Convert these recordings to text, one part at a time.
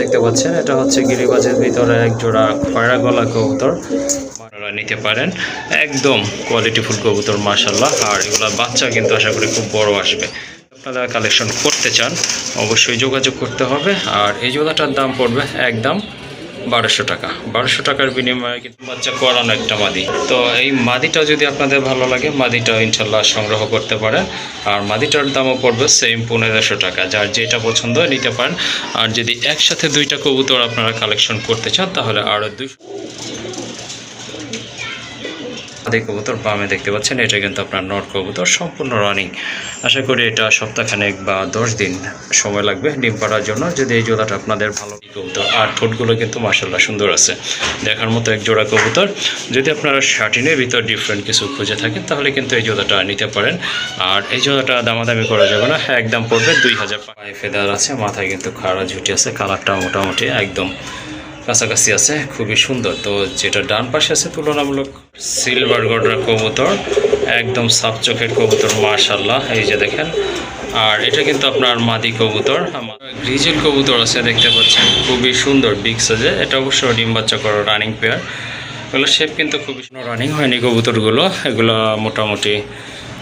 দেখতে পাচ্ছেন, এটা হচ্ছে গিরিবাজের ভিতরে এক জোড়া খয়রা গলা কবুতর। আপনারা নিতে পারেন, একদম কোয়ালিটি ফুল কবুতর মাসাল্লাহ আর এগুলা বাচ্চা কিন্তু আশা করি খুব বড় আসবে। আপনারা কালেকশন করতে চান, অবশ্যই যোগাযোগ করতে হবে। আর এই জোড়াটার দাম পড়বে একদম বারোশো টাকা। বারোশো টাকার বিনিময়ে কিন্তু বাচ্চা করানো একটা মাদি। তো এই মাদিটা যদি আপনাদের ভালো লাগে, মাদিটা ইনশাল্লাহ সংগ্রহ করতে পারেন। আর মাদিটার দামও পড়বে সেম পনেরোশো টাকা। যার যেটা পছন্দ নিতে পারেন। আর যদি একসাথে দুইটা কবুতর আপনারা কালেকশন করতে চান, তাহলে আরও দুই মাদি কবুতর, বামে দেখতে পাচ্ছেন, এটা কিন্তু আপনার নট কবুতর, সম্পূর্ণ রানিং আশা করি এটা সপ্তাহখানেক বা দশ দিন সময় লাগবে ডিম পাড়ার জন্য। যদি এই জোড়াটা আপনাদের ভালো কবুতর আর ঠোঁটগুলো কিন্তু মার্শাল্লাহ সুন্দর আছে। দেখার মতো এক জোড়া কবুতর। যদি আপনারা শার্টিনের ভিতর ডিফারেন্ট কিছু খুঁজে থাকেন, তাহলে কিন্তু এই জোড়াটা নিতে পারেন। আর এই জোড়াটা দামাদামি করা যাবে না, একদম পড়বে দুই হাজার পায়ে ফেদার আছে, মাথায় কিন্তু খাড়া ঝুটি আছে কালারটা মোটামুটি একদম কাছাকাছি আছে, খুবই সুন্দর। তো যেটা ডান পাশে আছে তুলনামূলক সিলভার গডরা কবুতর, একদম সাফ চোখের কবুতর মাশাল্লাহ এই যে দেখেন। আর এটা কিন্তু আপনার মাদি কবুতর, আমার গ্রিজেল কবুতর আছে, দেখতে পাচ্ছেন, খুবই সুন্দর, বিগ সাজে এটা অবশ্য ডিম বাচ্চা করো রানিং পেয়ার এগুলো শেপ কিন্তু খুবই সুন্দর রানিং হয়নি কবুতরগুলো, এগুলো মোটামুটি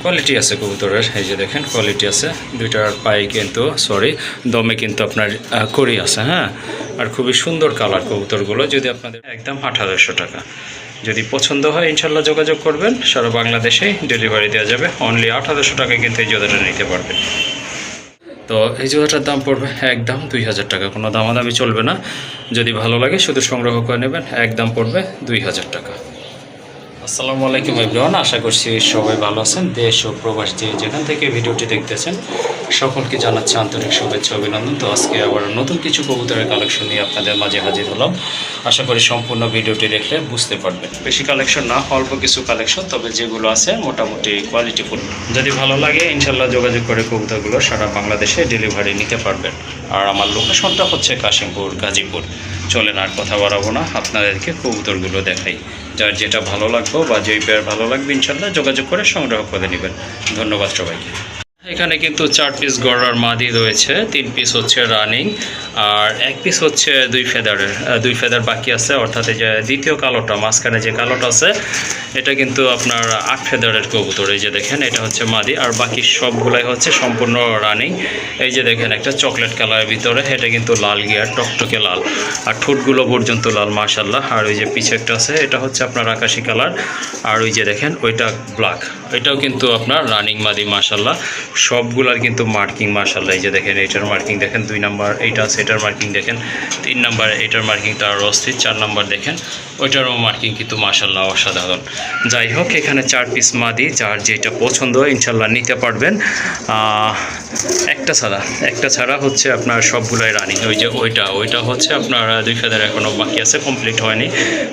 কোয়ালিটি আছে কবুতরের, এই যে দেখেন কোয়ালিটি আছে। দুইটার পায়ে কিন্তু সরি দমে কিন্তু আপনার করি আছে হ্যাঁ? আর খুবই সুন্দর কালার কবুতরগুলো, যদি আপনাদের একদম আঠারোশো টাকা। যদি পছন্দ হয়, ইনশাল্লাহ যোগাযোগ করবেন। সারা বাংলাদেশেই ডেলিভারি দেওয়া যাবে। অনলি আঠারোশো টাকায় কিন্তু এই জোড়াটা নিতে পারবেন তো এই জোড়াটার দাম পড়বে একদম দুই হাজার টাকা। কোনো দামাদামি চলবে না। যদি ভালো লাগে, শুধু সংগ্রহ করে নেবেন, একদম পড়বে দুই হাজার টাকা। আসসালামু আলাইকুম এভরিওয়ান, আশা করছি সবাই ভালো আছেন। দেশ ও প্রবাস যে যেখান থেকে ভিডিওটি দেখতেছেন, সকলকে জানাচ্ছি আন্তরিক শুভেচ্ছা অভিনন্দন। তো আজকে আবার নতুন কিছু কবুতরের কালেকশন নিয়ে আপনাদের মাঝে হাজির হলাম। আশা করি সম্পূর্ণ ভিডিওটি দেখলে বুঝতে পারবেন। বেশি কালেকশন না, অল্প কিছু কালেকশন তবে যেগুলো আছে মোটামুটি কোয়ালিটিফুল যদি ভালো লাগে ইনশাল্লাহ যোগাযোগ করে কবুতরগুলো সারা বাংলাদেশে ডেলিভারি নিতে পারবেন। আর আমার লোকেশনটা হচ্ছে কাশিমপুর, গাজীপুর। চলেন আর কথা বাড়াবো না। আপনাদেরকে কবুতরগুলো দেখাই। যার যেটা ভালো লাগবে বা যেই পেয়ার ভালো লাগবে, ইনশাল্লাহ যোগাযোগ করে সংগ্রহ করে নেবেন। ধন্যবাদ সবাইকে। এখানে কিন্তু চার পিস গড়ার মাদি রয়েছে, তিন পিস হচ্ছে রানিং আর এক পিস হচ্ছে দুই ফেদারের দুই ফেদার বাকি আছে, অর্থাৎ এই যে দ্বিতীয় কালোটা, মাঝখানে যে কালোটা আছে, এটা কিন্তু আপনার আট ফেদারের কবুতর, এই যে দেখেন, এটা হচ্ছে মাদি, আর বাকি সবগুলাই হচ্ছে সম্পূর্ণ রানিং এই যে দেখেন, একটা চকলেট কালারের ভিতরে, এটা কিন্তু লাল গিয়ার টকটকে লাল, আর ঠোঁটগুলো পর্যন্ত লাল মাশাল্লাহ আর ওই যে পিছে একটা আছে, এটা হচ্ছে আপনার আকাশি কালার আর ওই যে দেখেন, ওইটা ব্ল্যাক এটাও কিন্তু আপনার রানিং মাদি মাশাল্লাহ সবগুলার কিন্তু মার্কিং মাশাল্লাহ এই যে দেখেন এটার মার্কিং দেখেন, দুই নাম্বার এইটা সেটার মার্কিং দেখেন, তিন নাম্বার এটার মার্কিং তার অস্থির, চার নাম্বার দেখেন, ওইটারও মার্কিং কিন্তু মার্শাল্লাহ অসাধারণ। যাই হোক, এখানে চার পিস মাদি, যার যেটা পছন্দ ইনশাল্লাহ নিতে পারবেন। একটা ছাড়া একটা ছাড়া হচ্ছে আপনার সবগুলাই রানিং ওই যে ওইটা ওইটা হচ্ছে আপনার দুই ফেদার এখনও বাকি আছে কমপ্লিট হয়নি।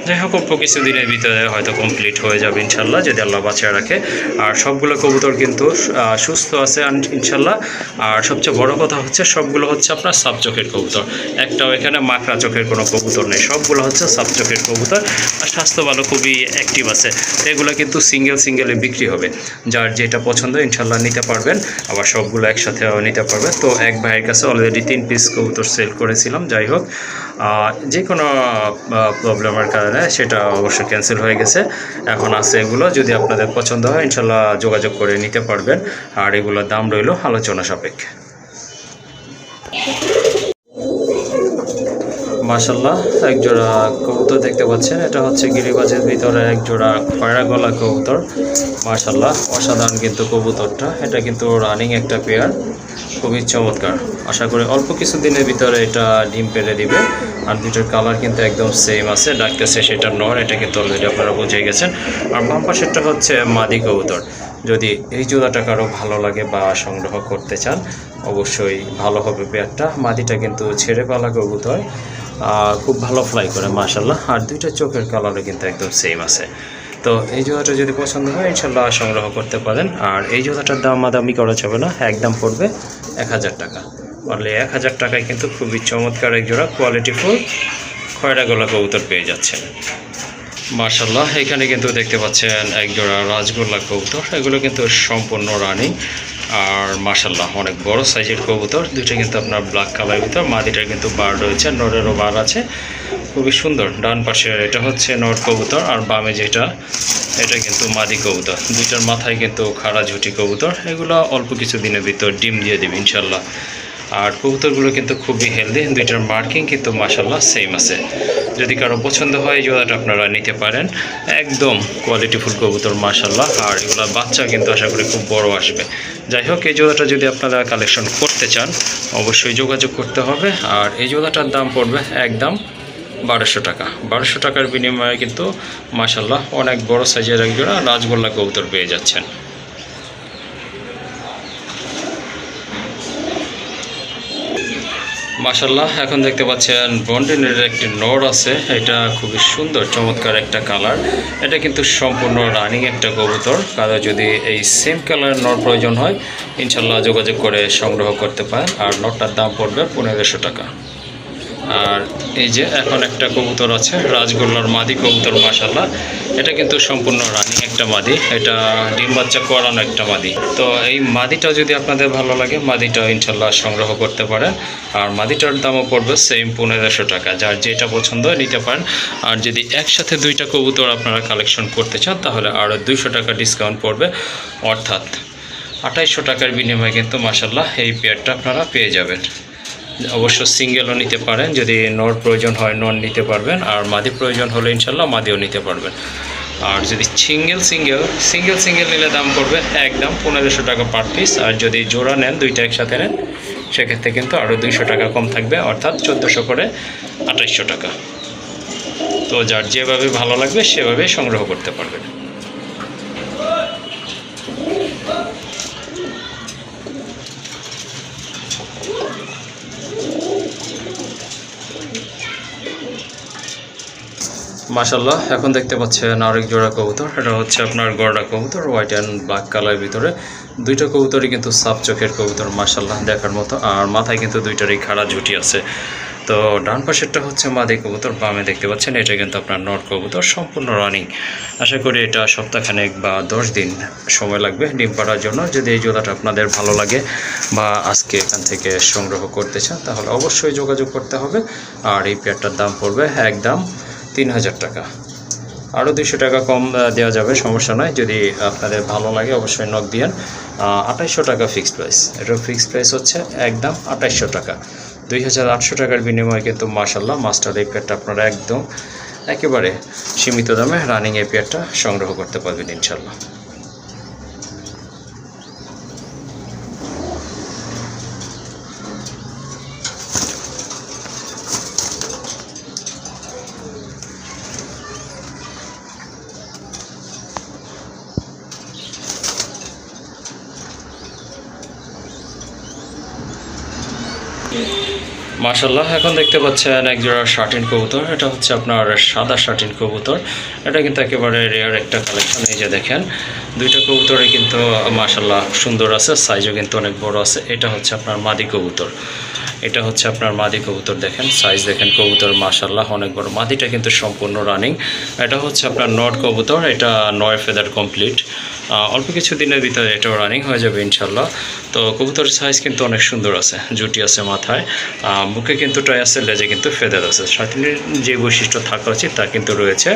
যাই হোক, অল্প কিছুদিনের ভিতরে হয়তো কমপ্লিট হয়ে যাবে ইনশাল্লাহ যদি আল্লাহ বাঁচিয়ে রাখে। আর সবগুলো কবুতর কিন্তু সুস্থ আছে। আন- ইনশাল্লাহ। আর সবচেয়ে বড় কথা হচ্ছে সবগুলো হচ্ছে আপনার সাব চোখের কবুতর। একটাও এখানে মাকড়া চোখের কোনো কবুতর নেই। সবগুলো হচ্ছে সাব চোখের কবুতর আর স্বাস্থ্য ভালো খুবই অ্যাক্টিভ আছে। এগুলো কিন্তু সিঙ্গেল সিঙ্গেলে বিক্রি হবে। যার যেটা পছন্দ ইনশাল্লাহ নিতে পারবেন। আবার সবগুলো একসাথে নিতে পারবেন। তো এক ভাইয়ের কাছে অলরেডি তিন পিস কবুতর সেল করেছিলাম। যাই হোক যে কোনো প্রবলেমের কারণে সেটা অবশ্য ক্যান্সেল হয়ে গেছে। এখন আছে এগুলো, যদি আপনাদের পছন্দ হয়, ইনশাল্লাহ যোগাযোগ করে নিতে পারবেন। আর এগুলোর দাম রইল আলোচনা সাপেক্ষে। মাশাল্লাহ এক জোড়া কবুতর দেখতে পাচ্ছেন। এটা হচ্ছে গিরিবাজের ভিতরে এক জোড়া খয়রা গলা কবুতর। মাশাল্লাহ, অসাধারণ কিন্তু কবুতরটা। এটা কিন্তু রানিং একটা পেয়ার খুবই চমৎকার। আশা করি অল্প কিছু দিনের ভিতরে এটা ডিম পেড়ে দিবে। আর দুটোর কালার কিন্তু একদম সেম আছে। ডাকতেছে সেটা নর এটা কিন্তু অলরেডি আপনারা বুঝে গেছেন। আর বাম পাশেরটা হচ্ছে মাদি কবুতর। যদি এই জোড়াটা কারও ভালো লাগে বা সংগ্রহ করতে চান, অবশ্যই ভালো হবে পেয়ারটা। মাদিটা কিন্তু ছেড়ে পালা কবুতর। খুব ভালো ফ্লাই করে মাশাল্লাহ আর দুইটা চোখের কালারও কিন্তু একদম সেম আছে। তো এই জুতাটা যদি পছন্দ হয় ইনশাল্লাহ সংগ্রহ করতে পারেন। আর এই জুতাটার দাম আদামি করা যাবে না, একদম পড়বে এক হাজার টাকা। বললে এক হাজার টাকায় কিন্তু খুবই চমৎকার এক জোড়া কোয়ালিটিফুল খয়রা গোলা কবুতর পেয়ে যাচ্ছেন। মার্শাল্লাহ এখানে কিন্তু দেখতে পাচ্ছেন এক জোড়া রাজগোল্লা কবুতর। এগুলো কিন্তু সম্পূর্ণ রানিং। আর মাশাল্লাহ অনেক বড় সাইজের কবুতর। দুইটা কিন্তু আপনার ব্ল্যাক কালারের ভিতর মাদিটার কিন্তু বার রয়েছে নরেরও বার আছে। খুবই সুন্দর, ডান পাশে এটা হচ্ছে নর কবুতর, আর বামে যেটা, এটা কিন্তু মাদি কবুতর। দুইটার মাথায় কিন্তু খাড়া ঝুটি কবুতর। এগুলো অল্প কিছু দিনের ভিতর ডিম দিয়ে দেবে ইনশাল্লাহ আর কবুতরগুলো কিন্তু খুবই হেলদি দুইটার মার্কিং কিন্তু মাসাল্লাহ সেম আছে। যদি কারও পছন্দ হয়, এই জোড়াটা আপনারা নিতে পারেন। একদম কোয়ালিটিফুল কবুতর মাসাল্লাহ আর এগুলো বাচ্চা কিন্তু আশা করি খুব বড় আসবে। যাই হোক, এই জোড়াটা যদি আপনারা কালেকশন করতে চান, অবশ্যই যোগাযোগ করতে হবে। আর এই জোড়াটার দাম পড়বে একদম বারোশো টাকা। বারোশো টাকার বিনিময়ে কিন্তু মাসাল্লাহ অনেক বড় সাইজের এক জোড়া রাজগোল্লা কবুতর পেয়ে যাচ্ছেন। মাশাল্লাহ এখন দেখতে পাচ্ছেন বন্ডিনের একটি নোড আছে। এটা খুবই সুন্দর, চমৎকার একটা কালার। এটা কিন্তু সম্পূর্ণ রানিং একটা কবুতর। কারও যদি এই সেম কালার নোট প্রয়োজন হয় ইনশাল্লাহ যোগাযোগ করে সংগ্রহ করতে পারেন। আর নোটটার দাম পড়বে পনেরোশো টাকা। আর এই যে এখন একটা কবুতর আছে, রাজগোল্লার মাদি কবুতর মাশাল্লাহ এটা কিন্তু সম্পূর্ণ রানিং একটা মাদি, এটা ডিম বাচ্চা করানো একটা মাদি। তো এই মাদিটা যদি আপনাদের ভালো লাগে, মাদিটা ইনশাল্লাহ সংগ্রহ করতে পারেন। আর মাদিটার দামও পড়বে সেম পনেরোশো টাকা। যার যেটা পছন্দ নিতে পারেন। আর যদি একসাথে দুইটা কবুতর আপনারা কালেকশন করতে চান, তাহলে আরও দুইশো টাকা ডিসকাউন্ট পড়বে। অর্থাৎ আঠাইশশো টাকার বিনিময়ে কিন্তু মাসাল্লাহ এই পেয়ারটা আপনারা পেয়ে যাবেন। অবশ্য সিঙ্গেলও নিতে পারেন। যদি নর প্রয়োজন হয় নন নিতে পারবেন। আর মাদি প্রয়োজন হলে ইনশাল্লাহ মাদিও নিতে পারবেন। আর যদি সিঙ্গেল সিঙ্গেল সিঙ্গেল সিঙ্গেল নিলে দাম পড়বে একদম পনেরোশো টাকা পার পিস আর যদি জোড়া নেন, দুইটা একসাথে নেন, সেক্ষেত্রে কিন্তু আরও দুইশো টাকা কম থাকবে, অর্থাৎ চোদ্দোশো করে আঠাইশশো টাকা। তো যার যেভাবে ভালো লাগবে, সেভাবে সংগ্রহ করতে পারবেন। মাশাল্লাহ এখন দেখতে পাচ্ছেন আরেক জোড়া কবুতর। এটা হচ্ছে আপনার গড়া কবুতর, হোয়াইট অ্যান্ড ব্ল্যাক কালারের ভিতরে। দুইটা কবুতরই কিন্তু সাপ চোখের কবুতর মাশাল্লাহ দেখার মতো। আর মাথায় কিন্তু দুইটারই খাড়া ঝুটি আছে। তো ডান পাশেরটা হচ্ছে মাদি কবুতর, বামে দেখতে পাচ্ছেন, এটা কিন্তু আপনার নট কবুতর, সম্পূর্ণ রানিং। আশা করি এটা সপ্তাহখানেক বা দশ দিন সময় লাগবে ডিম পাড়ার জন্য। যদি এই জোড়াটা আপনাদের ভালো লাগে বা আজকে এখান থেকে সংগ্রহ করতে চান, তাহলে অবশ্যই যোগাযোগ করতে হবে। আর এই পেয়ারটার দাম পড়বে একদম তিন হাজার টাকা। আরও দুশো টাকা কম দেওয়া যাবে, সমস্যা নয়। যদি আপনাদের ভালো লাগে, অবশ্যই নক দিয়েন। আঠাইশশো টাকা ফিক্সড প্রাইস এটার ফিক্সড প্রাইস হচ্ছে একদম আঠাইশশো টাকা। দুই হাজার আটশো টাকার বিনিময়ে কিন্তু মাসাল্লাহ মাস্টার এই পেয়ারটা আপনারা একদম একেবারে সীমিত দামে রানিং এই সংগ্রহ করতে পারবেন ইনশাল্লাহ মাশাল্লাহ এখন দেখতে পাচ্ছেন এক জোড়া শার্টিন কবুতর। এটা হচ্ছে আপনার সাদা শার্টিন কবুতর। এটা কিন্তু একেবারে রেয়ার একটা কালেকশন এই যে দেখেন। দুইটা কবুতরে কিন্তু মাশাল্লাহ সুন্দর আছে সাইজও কিন্তু অনেক বড় আছে। এটা হচ্ছে আপনার মাদি কবুতর। এটা হচ্ছে আপনার মাদি কবুতর দেখেন সাইজ দেখেন, কবুতর মাশাল্লাহ অনেক বড়। মাদিটা কিন্তু সম্পূর্ণ রানিং এটা হচ্ছে আপনার নট কবুতর, এটা নয় ফেদার কমপ্লিট অল্প কিছু দিনের ভিতরে এটাও রানিং হয়ে যাবে ইনশাল্লাহ তো কবুতরের সাইজ কিন্তু অনেক সুন্দর আছে, জুটি আছে মাথায়। বুকে কিন্তু টয় আছে, লেজে কিন্তু ফেদার আছে। শার্টিনের যে বৈশিষ্ট্য থাকা উচিত তা কিন্তু রয়েছে।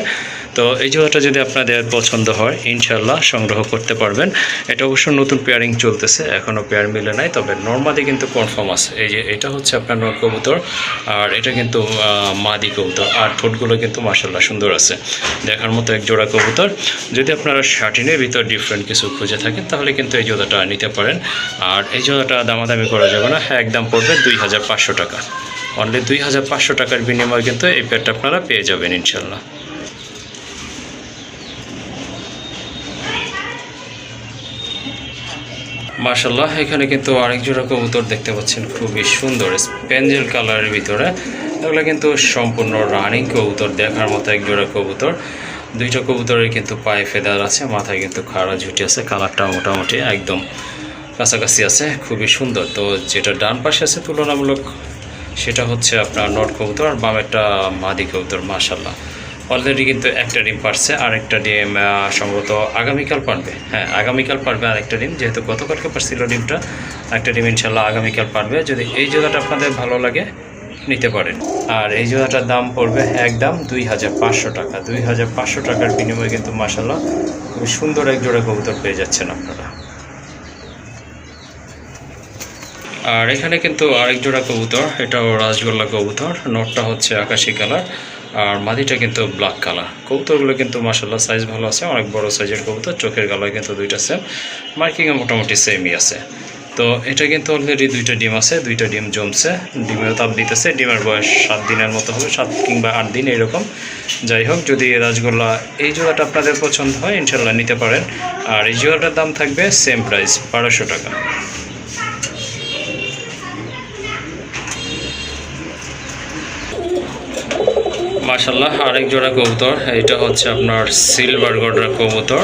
তো এই জোড়াটা যদি আপনাদের পছন্দ হয় ইনশাল্লাহ সংগ্রহ করতে পারবেন। এটা অবশ্য নতুন পেয়ারিং চলতেছে এখনও পেয়ার মিলে নাই, তবে নর্মাদি কিন্তু কনফার্ম আছে। এই যে এটা হচ্ছে আপনার নর কবুতর, আর এটা কিন্তু মাদি কবুতর, আর ঠোঁটগুলো কিন্তু মাসাল্লাহ সুন্দর আছে। দেখার মতো এক জোড়া কবুতর। যদি আপনারা শার্টিনের ভিতর ডিফারেন্ট কিছু খুঁজে থাকেন, তাহলে কিন্তু এই জোড়াটা নিতে পারেন। আর এই জোড়াটা দামাদামি করা যাবে না হ্যাঁ একদম পড়বে দুই হাজার পাঁচশো টাকা। অনলি দুই হাজার পাঁচশো টাকার বিনিময়ে কিন্তু এই পেয়ারটা আপনারা পেয়ে যাবেন ইনশাল্লাহ মার্শাল্লাহ এখানে কিন্তু আরেক জোড়া কবুতর দেখতে পাচ্ছেন, খুবই সুন্দর স্পেঞ্জেল কালারের ভিতরে। এগুলো কিন্তু সম্পূর্ণ রানিং কবুতর, দেখার মতো এক জোড়া কবুতর। দুইটা কবুতরের কিন্তু পায়ে ফেদার আছে, মাথায় কিন্তু খাড়া ঝুটি আছে কালারটা মোটামুটি একদম কাছাকাছি আছে, খুবই সুন্দর। তো যেটা ডান পাশে আছে তুলনামূলক, সেটা হচ্ছে আপনার নট কবুতর আর বামেরটা মাদি কবুতর মাশাল্লাহ অলরেডি কিন্তু একটা ডিম পারছে আর একটা ডিম সম্ভবত আগামীকাল পারবে। হ্যাঁ আগামীকাল পারবে আর একটা ডিম, যেহেতু গতকালকে পারছিল ডিমটা, একটা ডিম ইনশাল্লাহ আগামীকাল পারবে। যদি এই জোড়াটা আপনাদের ভালো লাগে, নিতে পারেন। আর এই জোড়াটার দাম পড়বে একদম দুই হাজার পাঁচশো টাকা। দুই হাজার পাঁচশো টাকার বিনিময়ে কিন্তু মাসাল্লাহ খুবই সুন্দর এক জোড়া কবুতর পেয়ে যাচ্ছেন আপনারা। আর এখানে কিন্তু আরেক জোড়া কবুতর, এটাও রাজগোল্লা কবুতর, নটটা হচ্ছে আকাশি কালার। আর মাদিটা কিন্তু ব্ল্যাক কালার কবুতরগুলো কিন্তু মাসাল্লাহ সাইজ ভালো আছে, অনেক বড় সাইজের কবুতর, চোখের গালায় কিন্তু দুইটা সেম মার্কিংয়ে মোটামুটি সেমই আছে। তো এটা কিন্তু অলরেডি দুইটা ডিম আছে, দুইটা ডিম জমছে। ডিমের তাপ দিতেছে, ডিমের বয়স সাত দিনের মতো হবে, সাত কিংবা আট দিন এরকম। যাই হোক, যদি রাজগোল্লা, এই জোড়াটা আপনাদের পছন্দ হয় ইনশাল্লাহ নিতে পারেন। আর এই জোড়াটার দাম থাকবে সেম প্রাইস বারোশো টাকা। মাশাল্লাহ আরেক জোড়া কবুতর। এটা হচ্ছে আপনার সিলভার গডরা কবুতর,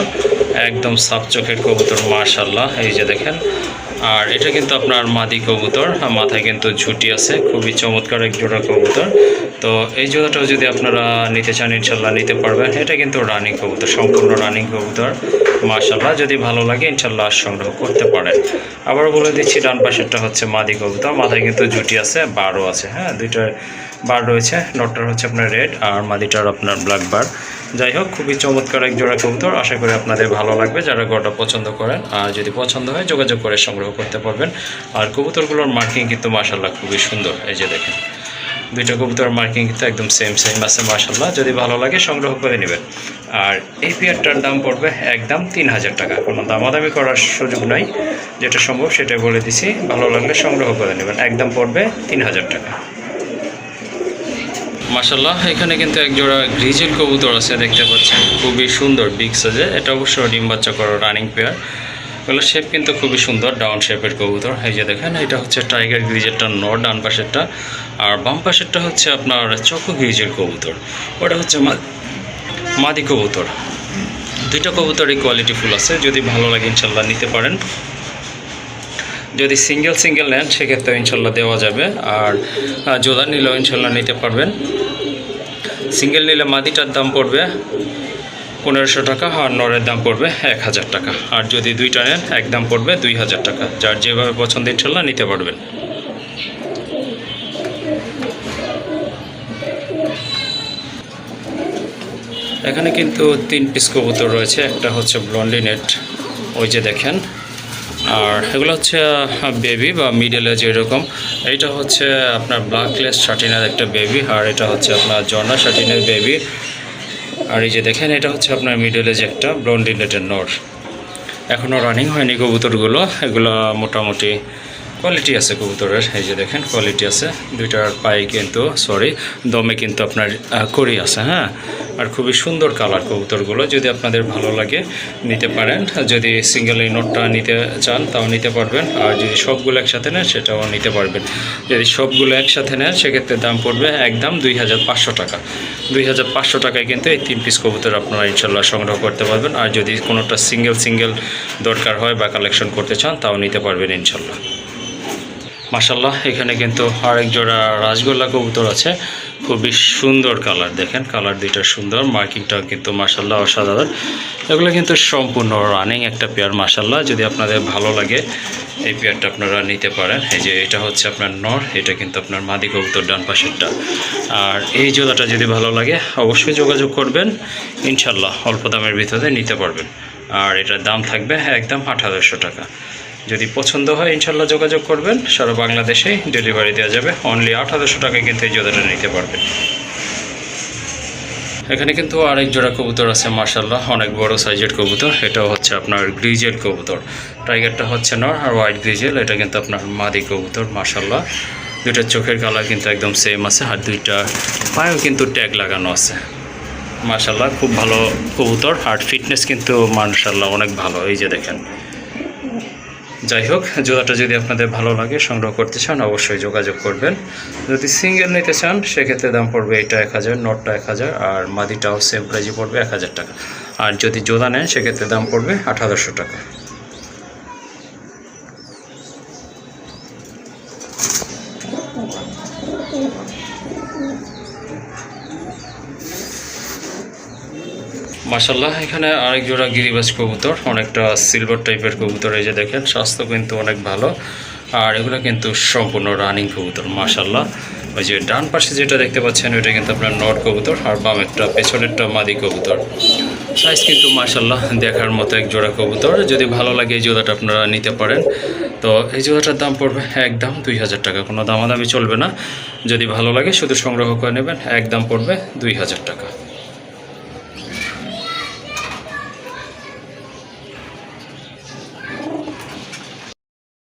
একদম সাফ চোখের কবুতর মাশাল্লাহ এই যে দেখেন। আর এটা কিন্তু আপনার মাদি কবুতর মাথায় কিন্তু ঝুটি আছে, খুবই চমৎকার এক জোড়া কবুতর। তো এই জোড়াটাও যদি আপনারা নিতে চান ইনশাল্লাহ নিতে পারবেন। এটা কিন্তু রানিং কবুতর, সম্পূর্ণ রানিং কবুতর মাশাল্লাহ যদি ভালো লাগে ইনশাল্লাহ সংগ্রহ করতে পারেন। আবার বলে দিচ্ছি, ডান পাশেরটা হচ্ছে মাদি কবুতর, মাথায় কিন্তু ঝুটি আছে, বারো আছে হ্যাঁ? দুইটা বার রয়েছে। নটটার হচ্ছে আপনার রেড আর মাদিটার আপনার ব্ল্যাক বার যাই হোক, খুবই চমৎকার এক জোড়া কবুতর। আশা করি আপনাদের ভালো লাগবে। যারা গড়টা পছন্দ করেন, আর যদি পছন্দ হয়, যোগাযোগ করে সংগ্রহ করতে পারবেন। আর কবুতরগুলোর মার্কিং কিন্তু মাশাল্লাহ খুবই সুন্দর। এই যে দেখেন, দুইটা কবুতর মার্কিং কিন্তু একদম সেম সেম আছে মাশাল্লাহ যদি ভালো লাগে, সংগ্রহ করে নেবেন। আর এই পেয়ারটার দাম পড়বে একদম তিন হাজার টাকা। কোনো দামাদামি করার সুযোগ নাই। যেটা সম্ভব সেটা বলে দিছি। ভালো লাগলে সংগ্রহ করে নেবেন। একদম পড়বে তিন হাজার টাকা। মাশাল্লাহ এখানে কিন্তু এক জোড়া গ্রিজেল কবুতর আছে, দেখতে পাচ্ছেন। খুবই সুন্দর বিগ সাইজে এটা অবশ্য ডিম বাচ্চা করো রানিং পেয়ার এগুলো শেপ কিন্তু খুবই সুন্দর ডাউন শেপের কবুতর। এই যে দেখেন, এটা হচ্ছে টাইগার গ্রিজেরটা নর ডান পাশেরটা। আর বাম পাশেরটা হচ্ছে আপনার চকো গ্রিজের কবুতর। ওটা হচ্ছে মাদি কবুতর। দুইটা কবুতরই কোয়ালিটি ফুল আছে। যদি ভালো লাগে ইনশাল্লাহ নিতে পারেন। যদি সিঙ্গেল সিঙ্গেল নেন, সেক্ষেত্রে ইনশাল্লাহ দেওয়া যাবে। আর জোড়া নিলেও ইনশাল্লাহ নিতে পারবেন। সিঙ্গেল নিলে মাদিটার দাম পড়বে পনেরোশো টাকা, আর নরের দাম পড়বে এক হাজার টাকা। আর যদি দুইটা নেন, এক দাম পড়বে দুই হাজার টাকা। যার যেভাবে পছন্দ, ইনশাল্লাহ নিতে পারবেন। এখানে কিন্তু তিন পিস কবুতর রয়েছে। একটা হচ্ছে ব্লন্ডিনেট ওই যে দেখেন আর এগুলো হচ্ছে বেবি বা মিডল এজ এরকম। এইটা হচ্ছে আপনার ব্ল্যাকলেস শার্টিনের একটা বেবি আর এটা হচ্ছে আপনার জর্না শার্টিনের বেবি আর এই যে দেখেন, এটা হচ্ছে আপনার মিডল এজ একটা ব্রন্ডিনেটের নর। এখনও রানিং হয়নি কবুতরগুলো, এগুলো মোটামুটি কোয়ালিটি আছে কবুতরের, এই যে দেখেন কোয়ালিটি আছে। দুইটার পায়ে কিন্তু সরি দমে কিন্তু আপনার করি আছে হ্যাঁ? আর খুবই সুন্দর কালার কবুতরগুলো, যদি আপনাদের ভালো লাগে নিতে পারেন। যদি সিঙ্গেল এই নোটটা নিতে চান, তাও নিতে পারবেন। আর যদি সবগুলো একসাথে নেন, সেটাও নিতে পারবেন। যদি সবগুলো একসাথে নেন, সেক্ষেত্রে দাম পড়বে একদম দুই হাজার পাঁচশো টাকা। দুই হাজার পাঁচশো টাকায় কিন্তু এই তিন পিস কবুতর আপনারা ইনশাল্লাহ সংগ্রহ করতে পারবেন। আর যদি কোনোটা সিঙ্গেল সিঙ্গেল দরকার হয় বা কালেকশন করতে চান, তাও নিতে পারবেন ইনশাল্লাহ মাসাল্লাহ এখানে কিন্তু আরেক জোড়া রাজগোল্লা কবুতর আছে। খুবই সুন্দর কালার, দেখেন কালার দুইটা সুন্দর, মার্কিংটাও কিন্তু মাসাল্লাহ অসাধারণ। এগুলো কিন্তু সম্পূর্ণ রানিং একটা পেয়ার মাসাল্লাহ যদি আপনাদের ভালো লাগে, এই পেয়ারটা আপনারা নিতে পারেন। এই যে এটা হচ্ছে আপনার নর, এটা কিন্তু আপনার মাদি কবুতর ডান পাশেরটা। আর এই জোড়াটা যদি ভালো লাগে, অবশ্যই যোগাযোগ করবেন। ইনশাল্লাহ অল্প দামের ভিতরে নিতে পারবেন। আর এটার দাম থাকবে একদম আঠারোশো টাকা। যদি পছন্দ হয়, ইনশাল্লাহ যোগাযোগ করবেন। সারা বাংলাদেশেই ডেলিভারি দেওয়া যাবে। অনলি আঠারোশো টাকায় কিন্তু এই জোড়াটা নিতে পারবেন এখানে কিন্তু আরেক জোড়া কবুতর আছে মার্শাল্লাহ অনেক বড় সাইজের কবুতর। এটাও হচ্ছে আপনার গ্রিজেল কবুতর। টাইগারটা হচ্ছে নর আর হোয়াইট গ্রিজেল। এটা কিন্তু আপনার মাদি কবুতর মার্শাল্লাহ দুইটার চোখের কালার কিন্তু একদম সেম আছে, আর দুইটা পায়েও কিন্তু ট্যাগ লাগানো আছে। মার্শাল্লাহ খুব ভালো কবুতর। আর ফিটনেস কিন্তু মার্শাল্লাহ অনেক ভালো। এই যে দেখেন। যাই হোক জোড়াটা যদি আপনাদের ভালো লাগে, সংগ্রহ করতে চান, অবশ্যই যোগাযোগ করবেন। যদি সিঙ্গেল নিতে চান, সেক্ষেত্রে দাম পড়বে এটা এক হাজার, নটটা এক হাজার, আর মাদিটাও সেম প্রাইজে পড়বে এক হাজার টাকা। আর যদি জোড়া নেন, সেক্ষেত্রে দাম পড়বে আঠারোশো টাকা। মাসাল্লাহ এখানে আরেক জোড়া গিরিবাজ কবুতর, অনেকটা সিলভার টাইপের কবুতর এই যে দেখেন, স্বাস্থ্য কিন্তু অনেক ভালো। আর এগুলো কিন্তু সম্পূর্ণ রানিং কবুতর মাসাল্লাহ ওই যে ডান পাশে যেটা দেখতে পাচ্ছেন, ওইটা কিন্তু আপনার নট কবুতর, আর বামেরটা, পেছনেরটা মাদি কবুতর। সাইজ কিন্তু মাসাল্লাহ দেখার মতো এক জোড়া কবুতর। যদি ভালো লাগে এই জোড়াটা আপনারা নিতে পারেন। তো এই জোড়াটার দাম পড়বে একদম দুই হাজার টাকা, কোনো দামাদামি চলবে না। যদি ভালো লাগে, শুধু সংগ্রহ করে নেবেন, একদম পড়বে দুই হাজার টাকা।